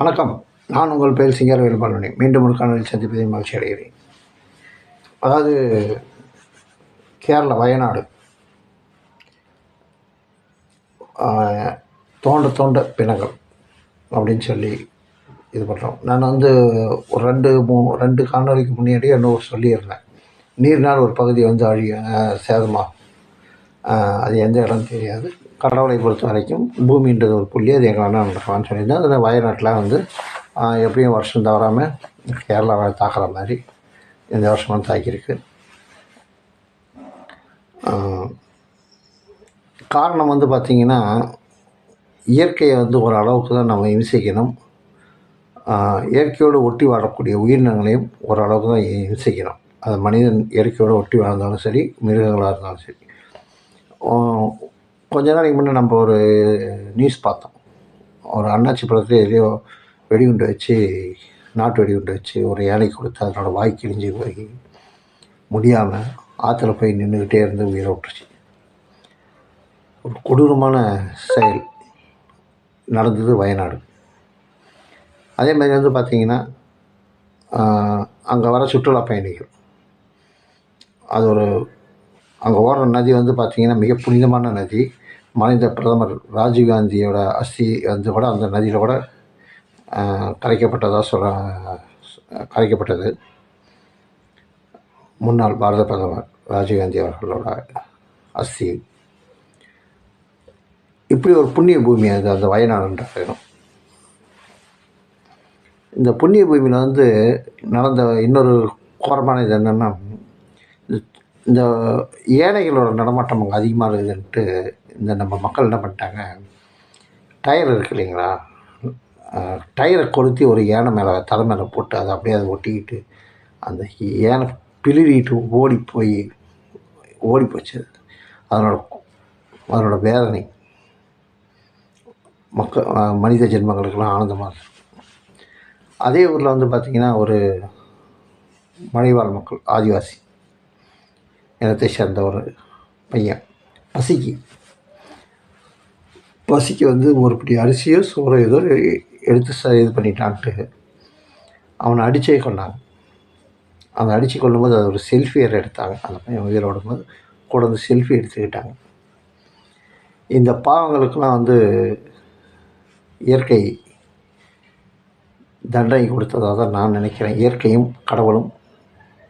வணக்கம். நான் உங்கள் பேர் சிங்கர் வேலுபாலனி மீண்டும் ஒரு காணொலி சந்திப்பதில் மகிழ்ச்சி அடைகிறேன். அதாவது கேரளா வயநாடு. தோண்ட தோண்ட பிணங்கள் அப்படின்னு சொல்லி இது பண்ணுறோம் நான் வந்து ஒரு ரெண்டு மூ ரெண்டு காணொலிக்கு முன்னாடியே இன்னும் சொல்லியிருந்தேன். நீர்னால் ஒரு பகுதி வந்து அழிய சேதமாக அது எந்த இடம் தெரியாது. கடவுளை பொறுத்த வரைக்கும் பூமின்றது ஒரு புள்ளி அது எங்கள் நடக்கலாம்னு சொல்லியிருந்தேன் அதில் வயநாட்டில் வந்து எப்படியும் வருஷம் தவறாமல் கேரளாவை தாக்குற மாதிரி இந்த வருஷமும் தாக்கியிருக்கு. காரணம் வந்து பார்த்திங்கன்னா இயற்கையை வந்து ஒரு அளவுக்கு தான் நம்ம இம்சிக்கணும். இயற்கையோடு ஒட்டி வாழக்கூடிய உயிரினங்களையும் ஓரளவுக்கு தான் இம்சிக்கணும். அது மனிதன் இயற்கையோடு ஒட்டி வாழ்ந்தாலும் சரி மிருகங்களாக இருந்தாலும் சரி. கொஞ்ச நாளைக்கு முன்னே நம்ம ஒரு நியூஸ் பார்த்தோம். ஒரு அண்ணாச்சி பழத்தில் எதையோ வெடிகுண்டு வச்சு நாட்டு வெடிகுண்டு வச்சு ஒரு ஏழை கொடுத்து அதனோட வாய் கிழிஞ்சு போய் முடியாமல் ஆற்றுல போய் நின்றுக்கிட்டே இருந்து உயிரை விட்டுருச்சு. ஒரு கொடூரமான செயல் நடந்தது வயநாடு. அதே மாதிரி வந்து பார்த்திங்கன்னா அங்கே வர சுற்றுலா பயணிகள். அது ஒரு அங்கே ஓடுற நதி வந்து பார்த்திங்கன்னா மிக புனிதமான நதி. மறைந்த பிரதமர் ராஜீவ்காந்தியோட அஸ்தி வந்து கூட அந்த நதியில் கூட கரைக்கப்பட்டதாக சொல்ல கரைக்கப்பட்டது. முன்னாள் பாரத பிரதமர் ராஜீவ்காந்தி அவர்களோட அஸ்தி. இப்படி ஒரு புண்ணிய பூமி அது அந்த வயநாடுன்ற இடம் இந்த புண்ணிய பூமியில் வந்து நடந்த இன்னொரு கோரமான இது என்னென்னா இந்த ஏழைகளோட நடமாட்டம் அங்கே அதிகமாக இருக்குதுன்ட்டு இந்த நம்ம மக்கள் என்ன பண்ணிட்டாங்க? டயர் இருக்கு இல்லைங்களா? டயரை கொளுத்தி ஒரு யானை மேலே தலை மேலே போட்டு அதை அப்படியே அதை ஒட்டிக்கிட்டு அந்த யானை பிளிரிட்டு ஓடி போய் ஓடி போச்சு. அதனோட அதனோட வேதனை. மக்கள் மனித ஜென்மங்களுக்கெல்லாம் ஆனந்தமாக அதே ஊரில் வந்து பார்த்திங்கன்னா ஒரு மலைவாழ் மக்கள் ஆதிவாசி. இனத்தை சேர்ந்த ஒரு பையன் பசிக்கு. பசிக்கு வந்து ஒரு பிடி அரிசியோ சோறோ ஏதோ எடுத்து ச இது பண்ணிட்டான்ட்டு. அவனை அடித்தே கொண்டாங்க அந்த அடித்து கொள்ளும்போது அது ஒரு செல்ஃபி வேறு எடுத்தாங்க. அந்த பையன் உயிரோட போது கூட வந்து செல்ஃபி எடுத்துக்கிட்டாங்க. இந்த பாவங்களுக்கெல்லாம் வந்து இயற்கை தண்டனை கொடுத்ததாக தான் நான் நினைக்கிறேன். இயற்கையும் கடவுளும்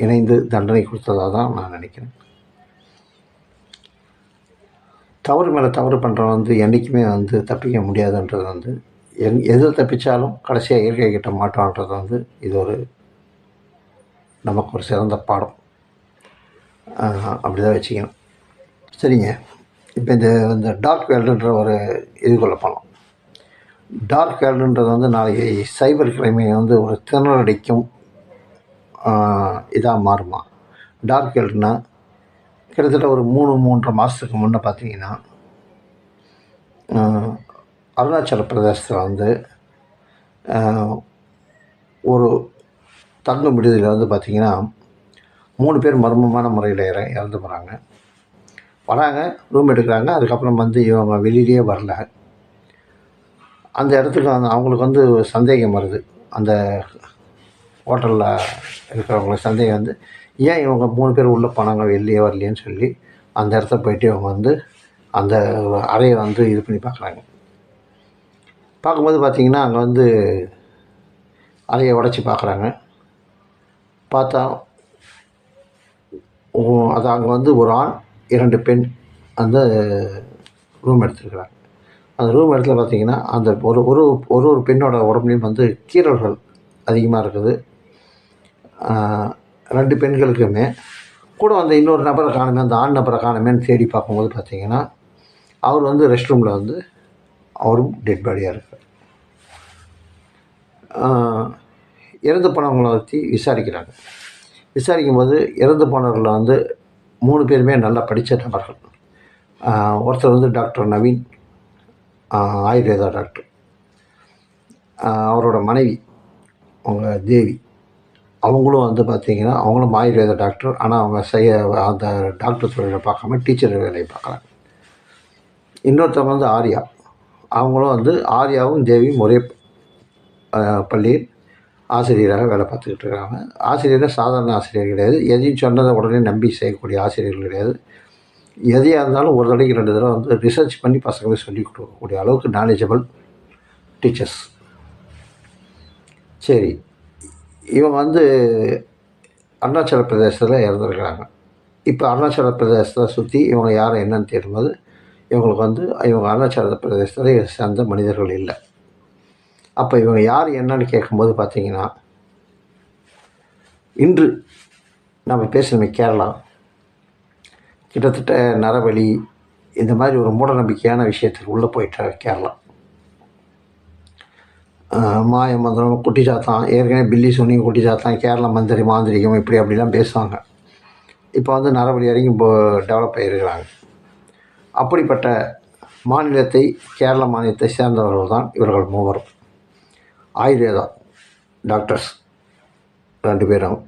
இணைந்து தண்டனை கொடுத்ததாக தான் நான் நினைக்கிறேன். தவறு மேலே தவறு பண்ணுறவன் வந்து என்றைக்குமே வந்து தப்பிக்க முடியாதுன்றது வந்து எங் எது தப்பித்தாலும் கடைசியாக இயற்கை கிட்ட மாட்டோன்றது வந்து இது ஒரு நமக்கு ஒரு சிறந்த பாடம். அப்படி தான் வச்சுக்கணும். சரிங்க. இப்போ இந்த இந்த டார்க் வேல்டுன்ற ஒரு இதுக்குள்ளே போனோம் டார்க் வேல்டுன்றது வந்து நாளைக்கு சைபர் கிரைமை வந்து ஒரு திணறடிக்கும் இதாக மாறுமா? டார்க் வேல்டுனால் கிட்டத்தட்ட ஒரு மூணு மூன்றரை மாதத்துக்கு முன்னே பார்த்தீங்கன்னா அருணாச்சல பிரதேசத்தில் வந்து ஒரு தங்கும் விடுதியில் வந்து பார்த்திங்கன்னா மூணு பேர் மர்மமான முறையில் இற இறந்து போகிறாங்க வராங்க ரூம் எடுக்கிறாங்க அதுக்கப்புறம் வந்து இவங்க வெளியிலேயே வரல. அந்த இடத்துக்கு அந்த அவங்களுக்கு வந்து சந்தேகம் வருது. அந்த ஹோட்டலில் இருக்கிறவங்களுக்கு சந்தேகம் வந்து ஏன் இவங்க மூணு பேர் உள்ளே போனாங்க வெளியே வரலையேன்னு சொல்லி அந்த இடத்த போயிட்டு இவங்க வந்து அந்த அறையை வந்து இது பண்ணி பார்க்குறாங்க. பார்க்கும்போது பார்த்திங்கன்னா அங்கே வந்து அறையை உடச்சி பார்க்குறாங்க. பார்த்தா அது அங்கே வந்து ஒரு ஆண் இரண்டு பெண் அந்த ரூம் எடுத்துருக்குறாங்க. அந்த ரூம் இடத்துல பார்த்தீங்கன்னா அந்த ஒரு ஒரு ஒரு ஒரு பெண்ணோட உடம்புலையும் வந்து கீறல்கள் அதிகமாக இருக்குது. ரெண்டு பெண்களுக்குமே. கூட அந்த இன்னொரு நபரை காணுமே அந்த ஆண் நபரை காணுமேன்னு தேடி பார்க்கும்போது பார்த்தீங்கன்னா அவர் வந்து ரெஸ்ட் ரூமில் வந்து அவரும் டெட் பாடியாக இருக்கார். இறந்து போனவங்களை பற்றி விசாரிக்கிறாங்க. விசாரிக்கும் போது இறந்து போனவர்களில் வந்து மூணு பேருமே நல்லா படித்த நபர்கள். ஒருத்தர் வந்து டாக்டர் நவீன் ஆயுர்வேதா டாக்டர். அவரோட மனைவி அவங்க தேவி. அவங்களும் வந்து பார்த்திங்கன்னா அவங்களும் ஆயுர்வேத டாக்டர் ஆனால் அவங்க செய்ய அந்த டாக்டர் தொழிலை பார்க்காம டீச்சர் வேலையை பார்க்குறாங்க. இன்னொருத்தவங்க வந்து ஆர்யா. அவங்களும் வந்து ஆர்யாவும் தேவியும் ஒரே பள்ளியில் ஆசிரியராக வேலை பார்த்துக்கிட்டு இருக்காங்க. ஆசிரியர் சாதாரண ஆசிரியர் கிடையாது. எதையும் சொன்னதை உடனே நம்பி செய்யக்கூடிய ஆசிரியர்கள் கிடையாது. எதையாக இருந்தாலும் ஒரு தடவைக்கு ரெண்டு தடவை வந்து ரிசர்ச் பண்ணி பசங்களுக்கு சொல்லி கொடுக்கக்கூடிய அளவுக்கு நாலேஜபிள் டீச்சர்ஸ் சரி. இவங்க வந்து அருணாச்சல பிரதேசத்தில் இறந்துருக்குறாங்க. இப்போ அருணாச்சல பிரதேசத்தை சுற்றி இவங்க யார் என்னன்னு தேடும்போது இவங்களுக்கு வந்து இவங்க அருணாச்சல பிரதேசத்தில் சேர்ந்த மனிதர்கள் இல்லை. அப்போ இவங்க யார் என்னன்னு கேட்கும்போது பார்த்தீங்கன்னா இன்று நம்ம பேசணுமே கேரளா. கிட்டத்தட்ட நரபலி இந்த மாதிரி ஒரு மூடநம்பிக்கையான விஷயத்துக்கு உள்ளே போயிட்டாங்க கேரளா. மாய மந்திரம் குட்டி சாத்தான் ஏற்கனவே பில்லி சொன்னி குட்டி சாத்தான் கேரளா மந்திரி மாந்திரிகம் இப்படி அப்படிலாம் பேசுவாங்க. இப்போ வந்து நரபடி வரைக்கும் இப்போ டெவலப் ஆகிருக்கிறாங்க அப்படிப்பட்ட மாநிலத்தை கேரள மாநிலத்தை சேர்ந்தவர்கள் தான் இவர்கள் மூவரும். ஆயுர்வேதா டாக்டர்ஸ் ரெண்டு பேரும்.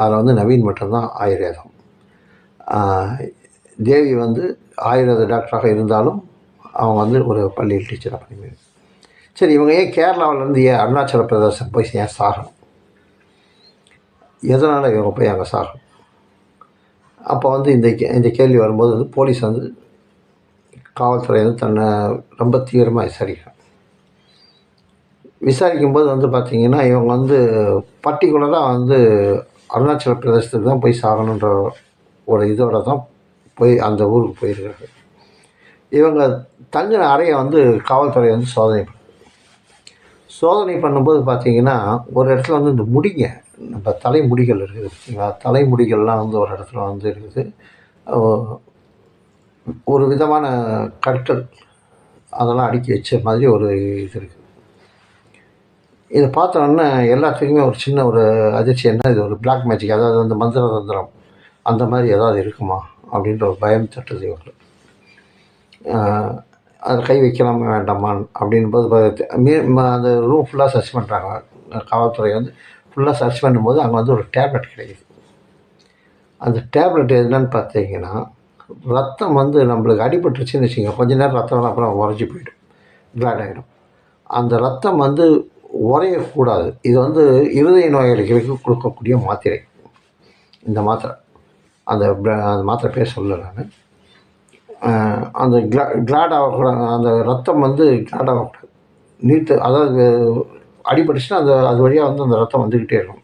அதில் வந்து நவீன் மட்டும்தான் ஆயுர்வேதம். தேவி வந்து ஆயுர்வேத டாக்டராக இருந்தாலும் அவங்க வந்து ஒரு பள்ளியில் டீச்சராக பண்ணி சரி இவங்க ஏன் கேரளாவிலேருந்து ஏன் அருணாச்சல பிரதேசம் போய் ஏன் சாகணும்? எதனால் இவங்க போய் அங்கே சாகணும்? அப்போ வந்து இந்த கே- இந்த கேள்வி வரும்போது வந்து போலீஸ் வந்து காவல்துறை வந்து தன்னை ரொம்ப தீவிரமாக விசாரிக்கிறாங்க. விசாரிக்கும்போது வந்து பார்த்திங்கன்னா இவங்க வந்து பர்டிகுலராக வந்து அருணாச்சல பிரதேசத்துக்கு தான் போய் சாகணுன்ற ஒரு இதோட தான் போய் அந்த ஊருக்கு போயிருக்கிறாங்க. இவங்க தங்கின அறையை வந்து காவல்துறை வந்து சோதனை சோதனை பண்ணும்போது பார்த்தீங்கன்னா ஒரு இடத்துல வந்து இந்த முடிங்க. நம்ம தலைமுடிகள் இருக்குது பார்த்தீங்களா? தலைமுடிகள்லாம் வந்து ஒரு இடத்துல வந்து இருக்குது. ஒரு விதமான கற்கள் அதெல்லாம் அடுக்கி வச்ச மாதிரி ஒரு இது இருக்குது இதை பார்த்தோன்னே எல்லாத்துக்குமே ஒரு சின்ன ஒரு அதிர்ச்சி. என்ன இது ஒரு பிளாக் மேஜிக் அதாவது வந்து மந்திர தந்திரம் அந்த மாதிரி ஏதாவது இருக்குமா? அப்படின்ற ஒரு பயம் தட்டுது இவர்கள் அதை கை வைக்கலாமா வேண்டாமான் அப்படின்போது மீ- அந்த ரூம் ஃபுல்லாக சர்ச் பண்ணுறாங்க காவல்துறை வந்து ஃபுல்லாக சர்ச் பண்ணும்போது அங்கே வந்து ஒரு டேப்லெட் கிடைக்குது. அந்த டேப்லெட் என்னன்னு பார்த்தீங்கன்னா ரத்தம் வந்து நம்மளுக்கு அடிபட்டுருச்சுன்னு வச்சுங்க கொஞ்ச நேரம் ரத்தம் அப்புறம் உறைஞ்சி போயிடும். கிளாட் ஆகிடும் அந்த ரத்தம் வந்து உறையக்கூடாது. இது வந்து இருதய நோயாளிகளுக்கு கொடுக்கக்கூடிய மாத்திரை. இந்த மாத்திரை. அந்த அந்த மாத்திரை பேர் சொல்லலை நான். அந்த கிளா கிளாட் ஆகக்கூடாது அந்த ரத்தம் வந்து கிளாட் ஆகக்கூடாது. நீர்த்து அதாவது அடிபட்டுச்சுன்னா அந்த அது வழியாக வந்து அந்த ரத்தம் வந்துக்கிட்டே இருக்கும்.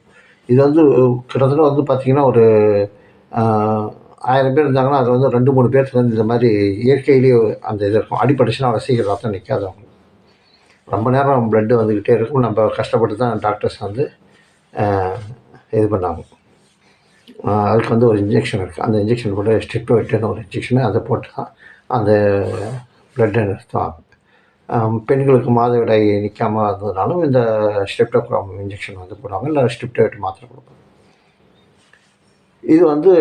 இது வந்து கிட்டத்தட்ட வந்து பார்த்திங்கன்னா ஒரு ஆயிரம் பேர் இருந்தாங்கன்னா அது வந்து ரெண்டு மூணு பேருக்கு வந்து இந்த மாதிரி இயற்கையிலேயே அந்த இது இருக்கும். அடிபட்டுச்சுன்னா அவ்வளோ சீக்கிரம் ரத்தம் நிற்காது அவங்க ரொம்ப நேரம் ப்ளட்டு வந்துக்கிட்டே இருக்கும். நம்ம கஷ்டப்பட்டு தான் டாக்டர்ஸ் வந்து இது பண்ணாங்க. அதுக்கு வந்து ஒரு இன்ஜெக்ஷன் இருக்குது அந்த இன்ஜெக்ஷன் கூட ஸ்ட்ரிப்டோயிட்டுன்னு ஒரு இன்ஜெக்ஷனு அதை போட்டு தான் அந்த பிளட்டை நிறுத்துவாங்க பெண்களுக்கு மாதவிடாய் நிற்காம இருந்ததுனாலும் இந்த ஸ்ட்ரிப்டோக்ராம் இன்ஜெக்ஷன் வந்து போடுவாங்க இல்லை ஸ்ட்ரிப்டோயிட் மாத்திரை கொடுப்பாங்க இது வந்து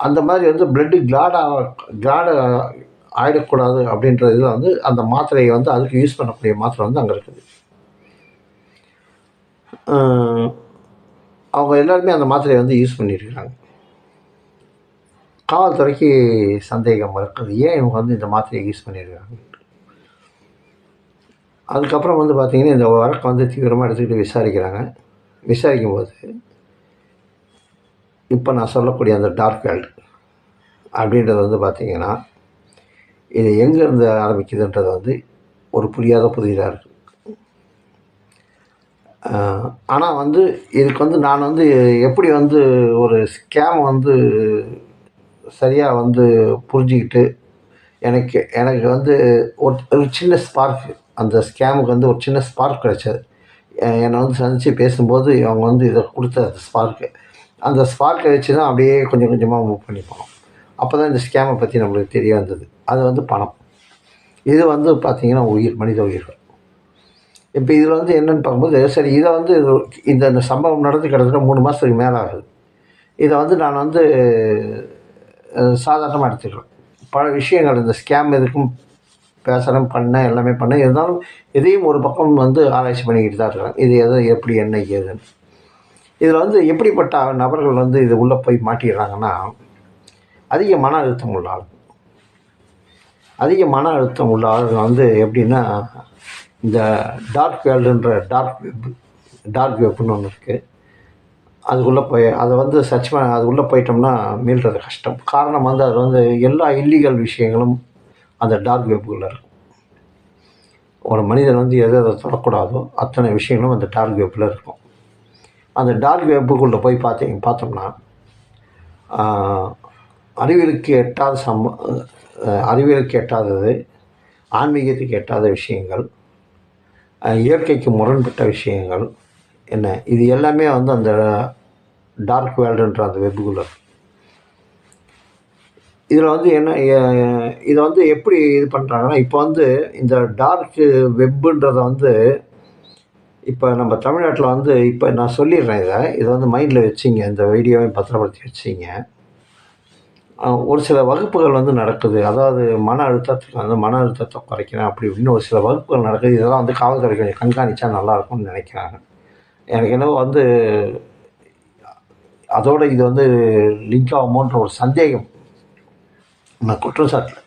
அந்த மாதிரி வந்து பிளட்டு கிளாடாக கிளாட ஆகிடக்கூடாது அப்படின்ற இதில் வந்து அந்த மாத்திரையை வந்து அதுக்கு யூஸ் பண்ணக்கூடிய மாத்திரை வந்து அங்கே இருக்குது. அவங்க எல்லாருமே அந்த மாத்திரையை வந்து யூஸ் பண்ணியிருக்கிறாங்க காவல்துறைக்கு சந்தேகம் இருக்குது. ஏன் இவங்க வந்து இந்த மாத்திரையை யூஸ் பண்ணியிருக்காங்க அதுக்கப்புறம் வந்து பார்த்திங்கன்னா இந்த வழக்கை வந்து தீவிரமாக எடுத்துக்கிட்டு விசாரிக்கிறாங்க. விசாரிக்கும் போது இப்போ நான் சொல்லக்கூடிய அந்த டார்க் வேல்டு அப்படின்றது வந்து பார்த்திங்கன்னா இது எங்கேருந்து ஆரம்பிக்குதுன்றது வந்து ஒரு புரியாத புதிதாக இருக்குது ஆனால் வந்து இதுக்கு வந்து நான் வந்து எப்படி வந்து ஒரு ஸ்கேம் வந்து சரியாக வந்து புரிஞ்சுக்கிட்டு எனக்கு எனக்கு வந்து ஒரு ஒரு சின்ன ஸ்பார்க் அந்த ஸ்கேமுக்கு வந்து ஒரு சின்ன ஸ்பார்க் கிடைச்சது. என்னை வந்து சந்தித்து பேசும்போது அவங்க வந்து இதை கொடுத்த அந்த ஸ்பார்க்கு அந்த ஸ்பார்க்கை வச்சு தான் அப்படியே கொஞ்சம் கொஞ்சமாக மூவ் பண்ணி போனோம் அப்போ தான் இந்த ஸ்கேமை பற்றி நம்மளுக்கு தெரிய வந்தது. அது வந்து பணம். இது வந்து பார்த்திங்கன்னா உயிர் மனித உயிர்கள். இப்போ இதில் வந்து என்னென்னு பார்க்கும்போது சரி இதை வந்து இந்த இந்த சம்பவம் நடந்து கிட்டத்தட்ட மூணு மாதத்துக்கு மேலே ஆகுது இதை வந்து நான் வந்து சாதாரணமாக எடுத்துக்கிறேன். பல விஷயங்கள் இந்த ஸ்கேம் எதுக்கும் பேசுகிறேன் பண்ணேன் எல்லாமே பண்ணேன் இருந்தாலும் இதையும் ஒரு பக்கம் வந்து ஆராய்ச்சி பண்ணிக்கிட்டு தான் இருக்கிறேன். இது எதை எப்படி என்ன ஏதுன்னு. இதில் வந்து எப்படிப்பட்ட நபர்கள் வந்து இது உள்ளே போய் மாட்டிடுறாங்கன்னா அதிக மன அழுத்தம் உள்ள ஆள். அதிக மன அழுத்தம் உள்ள ஆளுங்க வந்து எப்படின்னா இந்த டார்க் வேர்ல்டுன்ற டார்க் வெப் டார்க் வெப்னு ஒன்று இருக்குது அதுக்குள்ளே போய் அதை வந்து சர்ச் பண்ண அதுக்குள்ளே போயிட்டோம்னா மீள்றது கஷ்டம். காரணம் வந்து அது வந்து எல்லா இல்லீகல் விஷயங்களும் அந்த டார்க் வெப்புக்குள்ளே இருக்கும். ஒரு மனிதன் வந்து எதை எதை தொடக்கூடாதோ அத்தனை விஷயங்களும் அந்த டார்க் வெப்பில் இருக்கும். அந்த டார்க் வெப்புக்குள்ளே போய் பார்த்தீங்க பார்த்தோம்னா அறிவியலுக்கு எட்டாத சம்ப அறிவியலுக்கு எட்டாதது ஆன்மீகத்துக்கு எட்டாத விஷயங்கள் இயற்கைக்கு முரண்பட்ட விஷயங்கள் என்ன? இது எல்லாமே வந்து அந்த டார்க் வேர்ல்டுன்ற அந்த வெப்புக்குள்ளே இதில் வந்து என்ன இதை வந்து எப்படி இது பண்ணுறாங்கன்னா இப்போ வந்து இந்த டார்க் வெப்புன்றதை வந்து இப்போ நம்ம தமிழ்நாட்டில் வந்து இப்போ நான் சொல்லிடுறேன் இதை. இதை வந்து மைண்டில் வச்சிங்க இந்த வீடியோவையும் பத்திரப்படுத்தி வச்சிங்க. ஒரு சில வகுப்புகள் வந்து நடக்குது. அதாவது மன அழுத்தத்துக்கு வந்து மன அழுத்தத்தை குறைக்கிறேன் அப்படி இப்படின்னு ஒரு சில வகுப்புகள் நடக்குது. இதெல்லாம் வந்து காவல்துறை கொஞ்சம் கண்காணித்தா நல்லா இருக்கும்னு நினைக்கிறாங்க. எனக்கு என்னவோ வந்து அதோட இது வந்து லிங்க் ஆகுமோன்ற ஒரு சந்தேகம். நான் குற்றம் சாட்டல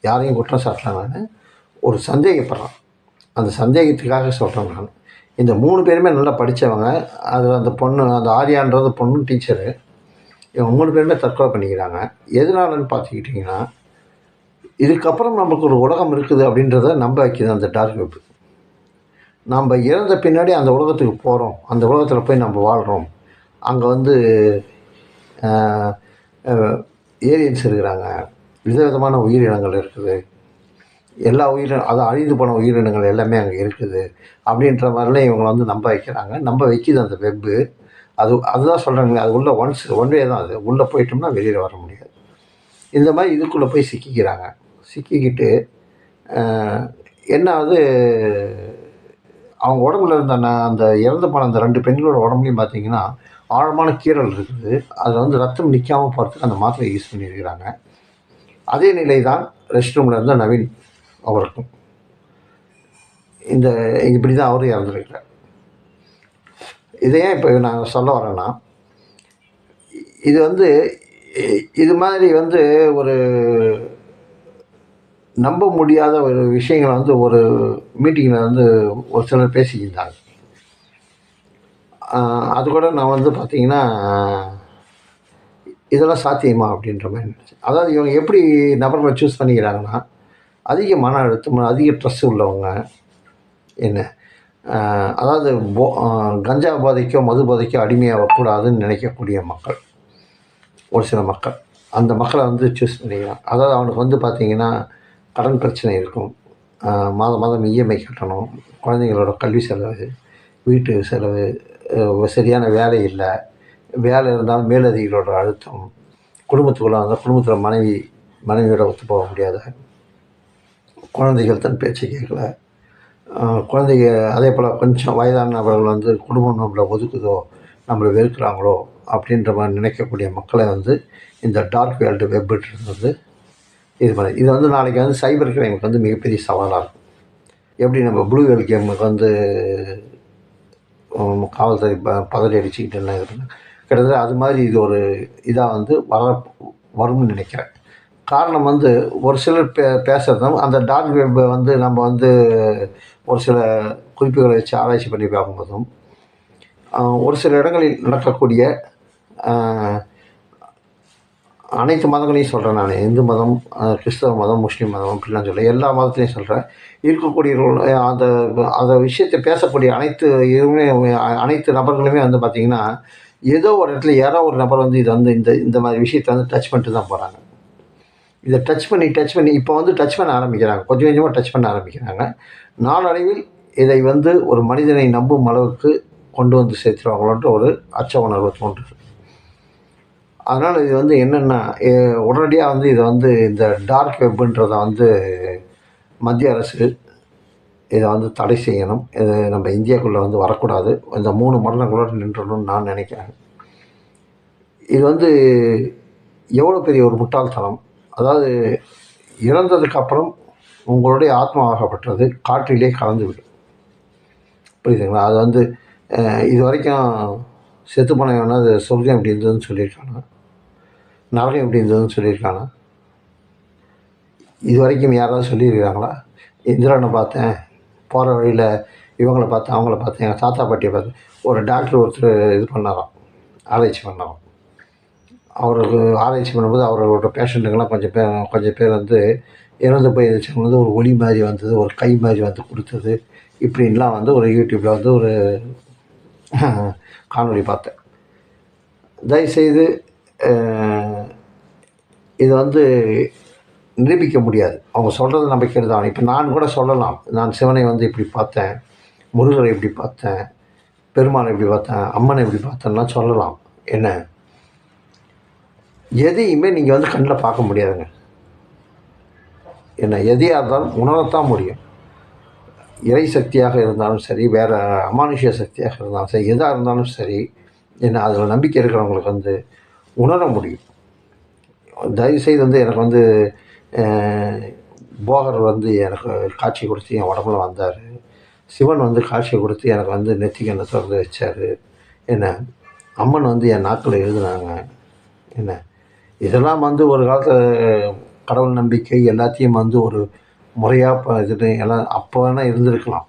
யாரையும் குற்றம் சாட்டல நான் ஒரு சந்தேகப்படுறேன். அந்த சந்தேகத்துக்காக சொல்கிறேன் நான். இந்த மூணு பேருமே நல்லா படித்தவங்க அது அந்த பொண்ணு அந்த ஆரியான்றது பொண்ணு டீச்சரு இவங்க மூணு பேருமே தற்கொலை பண்ணிக்கிறாங்க. எதனாலன்னு பார்த்துக்கிட்டிங்கன்னா இதுக்கப்புறம் நமக்கு ஒரு உலகம் இருக்குது அப்படின்றத நம்ப வைக்கிது அந்த டார்க் வெப் நம்ம இறந்த பின்னாடி அந்த உலகத்துக்கு போகிறோம் அந்த உலகத்தில் போய் நம்ம வாழ்கிறோம் அங்கே வந்து ஏரியன்ஸ் இருக்கிறாங்க. விதவிதமான உயிரினங்கள் இருக்குது. எல்லா உயிரின அதை அழிந்து போன உயிரினங்கள் எல்லாமே அங்கே இருக்குது. அப்படின்ற மாதிரிலாம் இவங்களை வந்து நம்ப வைக்கிறாங்க. நம்ப வைக்கிது அந்த வெப்பு அது அதுதான் சொல்கிறாங்க அது உள்ளே ஒன்ஸ் ஒன் வே தான் அது. உள்ளே போயிட்டோம்னா வெளியில் வர முடியாது. இந்த மாதிரி இதுக்குள்ளே போய் சிக்கிக்கிறாங்க. சிக்கிக்கிட்டு என்ன அது அவங்க உடம்புல இருந்த அந்த இறந்து போன அந்த ரெண்டு பெண்களோட உடம்புலையும் பார்த்தீங்கன்னா ஆழமான கீறல் இருக்குது. அதில் வந்து ரத்தம் நிற்காமல் போகிறதுக்கு அந்த மாத்திரை யூஸ் பண்ணியிருக்கிறாங்க. அதே நிலை தான் ரெஸ்ட் ரூமில் இருந்த நவீன் அவருக்கும். இந்த இப்படி தான் அவரும் இறந்துருக்கிறார். இதை ஏன் இப்போ நான் சொல்ல வரேன்னா இது வந்து இது மாதிரி வந்து ஒரு நம்ப முடியாத ஒரு விஷயங்களை வந்து ஒரு மீட்டிங்கில் வந்து ஒரு சிலர் பேசிக்கிட்டாங்க. அது கூட நான் வந்து பார்த்தீங்கன்னா இதெல்லாம் சாத்தியமா அப்படின்ற மாதிரி நினச்சேன் அதாவது இவங்க எப்படி நபர்களை சூஸ் பண்ணிக்கிறாங்கன்னா அதிக மன அழுத்தம் அதிக ட்ரெஸ் உள்ளவங்க என்ன? அதாவது போ கஞ்சா போதைக்கோ மது போதைக்கோ அடிமையாகக்கூடாதுன்னு நினைக்கக்கூடிய மக்கள். ஒரு சில மக்கள். அந்த மக்களை வந்து சூஸ் பண்ணிக்கலாம் அதாவது அவனுக்கு வந்து பார்த்திங்கன்னா கடன் பிரச்சனை இருக்கும். மாதம் மாதம் இஎம்ஐ கட்டணும். குழந்தைங்களோட கல்வி செலவு வீட்டு செலவு சரியான வேலை இல்லை. வேலை இருந்தாலும் மேலதிகளோட அழுத்தம். குடும்பத்துக்குள்ளே வந்தால் குடும்பத்தில் மனைவி மனைவியோட ஒத்து போக முடியாத. குழந்தைகள் தன் பேச்சை கேட்கல. குழந்தைங்க அதே போல் கொஞ்சம் வயதான நபர்கள் வந்து குடும்பம் நம்மளை ஒதுக்குதோ நம்மளை வெறுக்கிறாங்களோ அப்படின்ற மாதிரி நினைக்கக்கூடிய மக்களை வந்து இந்த டார்க் வேர்ல்டு வெப்ன்றது வந்து இது பண்ணி இது வந்து நாளைக்கு வந்து சைபர் கிரைமுக்கு வந்து மிகப்பெரிய சவாலாக இருக்கும். எப்படி நம்ம ப்ளூ வேல் கேமுக்கு வந்து காவல்துறை ப பதறி அடிச்சுக்கிட்டு எல்லாம் இது பண்ண கிட்டத்தட்ட அது மாதிரி இது ஒரு இதாக வந்து வர வரும்னு நினைக்கிறேன். காரணம் வந்து ஒரு சிலர் பே பேசுகிறதும் அந்த டார்க் வெப்பை வந்து நம்ம வந்து ஒரு சில குறிப்புகளை வச்சு ஆராய்ச்சி பண்ணி பார்க்கும்போதும் ஒரு சில இடங்களில் நடக்கக்கூடிய அனைத்து மதங்களையும் சொல்கிறேன் நான். இந்து மதம் கிறிஸ்தவ மதம் முஸ்லீம் மதம் அப்படிலாம் சொல்ல எல்லா மதத்துலையும் சொல்கிறேன் இருக்கக்கூடிய அந்த அந்த விஷயத்தை பேசக்கூடிய அனைத்து இதுவுமே அனைத்து நபர்களுமே வந்து பார்த்திங்கன்னா ஏதோ ஒரு இடத்துல யாரோ ஒரு நபர் வந்து இது வந்து இந்த இந்த மாதிரி விஷயத்தை வந்து டச் பண்ணிட்டு தான் போகிறாங்க இதை டச் பண்ணி டச் பண்ணி இப்போ வந்து டச் பண்ண ஆரம்பிக்கிறாங்க. கொஞ்சம் கொஞ்சமாக டச் பண்ண ஆரம்பிக்கிறாங்க. நாளடைவில் இதை வந்து ஒரு மனிதனை நம்பும் அளவுக்கு கொண்டு வந்து சேர்த்துருவாங்களோன்ற ஒரு அச்ச உணர்வு தோன்றுது. அதனால் இது வந்து என்னென்னா உடனடியாக வந்து இதை வந்து இந்த டார்க் வெப்புன்றதை வந்து மத்திய அரசு இதை வந்து தடை செய்யணும். இது நம்ம இந்தியாக்குள்ளே வந்து வரக்கூடாது. இந்த மூணு மரணங்களோடு நின்றணும்னு நான் நினைக்கிறேன். இது வந்து எவ்வளோ பெரிய ஒரு முட்டாள்தனம். அதாவது இறந்ததுக்கு அப்புறம் உங்களுடைய ஆத்மாவாகப்பட்டது காற்றிலே கலந்துவிடும். புரியுதுங்களா? அது வந்து இது வரைக்கும் செத்து போனவனா அது சொர்க்கம் எப்படி இருந்ததுன்னு சொல்லியிருக்கானா? நரகம் எப்படி இருந்ததுன்னு சொல்லியிருக்கானா? இது வரைக்கும் யாராவது சொல்லியிருக்காங்களா? இந்திரனை பார்த்தேன் போகிற வழியில் இவங்கள பார்த்தேன் அவங்கள பார்த்தேன் எங்கள் தாத்தா பாட்டியை பார்த்தேன். ஒரு டாக்டர் ஒருத்தர் இது பண்ணாராம் ஆராய்ச்சி பண்ணாராம். அவருக்கு ஆராய்ச்சி பண்ணும்போது அவரோட பேஷண்ட்டுங்கெல்லாம் கொஞ்சம் பேர் கொஞ்சம் பேர் வந்து இறந்து போயிருச்சவங்க வந்து ஒரு ஒளி மாதிரி வந்தது ஒரு கை மாதிரி வந்து கொடுத்தது. இப்படின்லாம் வந்து ஒரு யூடியூப்பில் வந்து ஒரு காணொலி பார்த்தேன். தயவுசெய்து இது வந்து நிரூபிக்க முடியாது. அவங்க சொல்கிறது நம்பிக்கை தான். இப்போ நான் கூட சொல்லலாம். நான் சிவனை வந்து இப்படி பார்த்தேன் முருகரை இப்படி பார்த்தேன் பெருமாளை இப்படி பார்த்தேன் அம்மனை இப்படி பார்த்தேன்னா சொல்லலாம். என்ன? எதையுமே நீங்கள் வந்து கண்ணில் பார்க்க முடியாதுங்க. என்ன எதையாக இருந்தாலும் உணரத்தான் முடியும். இறை சக்தியாக இருந்தாலும் சரி வேறு அமானுஷ்ய சக்தியாக இருந்தாலும் சரி எதாக இருந்தாலும் சரி என்ன அதில் நம்பிக்கை இருக்கிறவங்களுக்கு வந்து உணர முடியும். தயவுசெய்து வந்து எனக்கு வந்து போகர் வந்து எனக்கு காட்சி கொடுத்து என் உடம்புல வந்தார். சிவன் வந்து காட்சி கொடுத்து எனக்கு வந்து நெத்திக்கு என்ன திறந்து வச்சார். என்ன அம்மன் வந்து என் நாக்கில் எழுதுனாங்க. என்ன இதெல்லாம் வந்து ஒரு காலத்தில் கடவுள் நம்பிக்கை எல்லாத்தையும் வந்து ஒரு முறையாக இப்போ இது எல்லாம் அப்போ வேணால் இருந்திருக்கலாம்.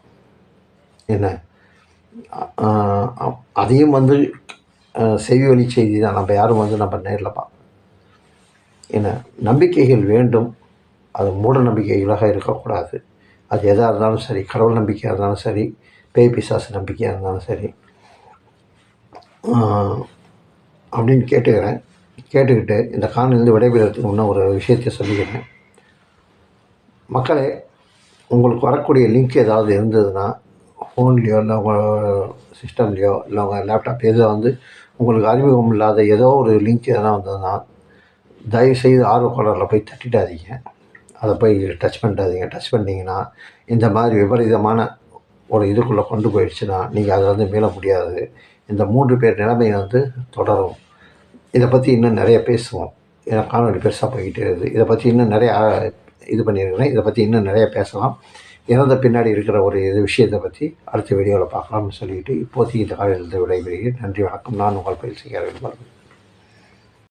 என்ன? அப்- அதையும் வந்து ஆஹ் செவி வழி செய்தி தான். நம்ம யாரும் வந்து நம்ம நேரில் பா என்ன? நம்பிக்கைகள் வேண்டும். அது மூட நம்பிக்கைகளாக இருக்கக்கூடாது. அது எதாக இருந்தாலும் சரி கடவுள் நம்பிக்கையாக இருந்தாலும் சரி பேய் பிசாசு நம்பிக்கையாக இருந்தாலும் சரி. அப்படின்னு கேட்டுக்கிறேன். கேட்டுக்கிட்டு இந்த காணிலிருந்து விடைபெறுவதற்கு முன்னே ஒரு விஷயத்தை சொல்லிக்கிறேன். மக்களே உங்களுக்கு வரக்கூடிய லிங்க் ஏதாவது இருந்ததுன்னா ஃபோன்லேயோ இல்லை உங்கள் சிஸ்டம்லேயோ இல்லை உங்கள் லேப்டாப் எதோ வந்து உங்களுக்கு அறிமுகம் இல்லாத ஏதோ ஒரு லிங்க் எதனா வந்ததுன்னா தயவுசெய்து ஆர்வக்கோளரில் போய் தட்டிடாதீங்க. அதை போய் டச் பண்ணிடாதீங்க. டச் பண்ணிங்கன்னா இந்த மாதிரி விபரீதமான ஒரு இதுக்குள்ளே கொண்டு போயிடுச்சுன்னா நீங்கள் அதை வந்து மீள முடியாது. இந்த மூன்று பேர் நிலைமை வந்து தொடரும். இதை பற்றி இன்னும் நிறைய பேசுவோம். ஏன்னா காணொலி பெருசாக போய்கிட்டே இருக்குது. இதை பற்றி இன்னும் நிறையா இது பண்ணியிருக்கிறேன் இதை பற்றி இன்னும் நிறைய பேசலாம். இறந்த பின்னாடி இருக்கிற ஒரு இது விஷயத்தை பற்றி அடுத்த வீடியோவில் பார்க்கலாம்னு சொல்லிட்டு இப்போதைக்கு இந்த காலையில் விடைபெறுகிறேன். நன்றி வணக்கம். நான் உங்கள் பயிற்சிக்காரர்கள்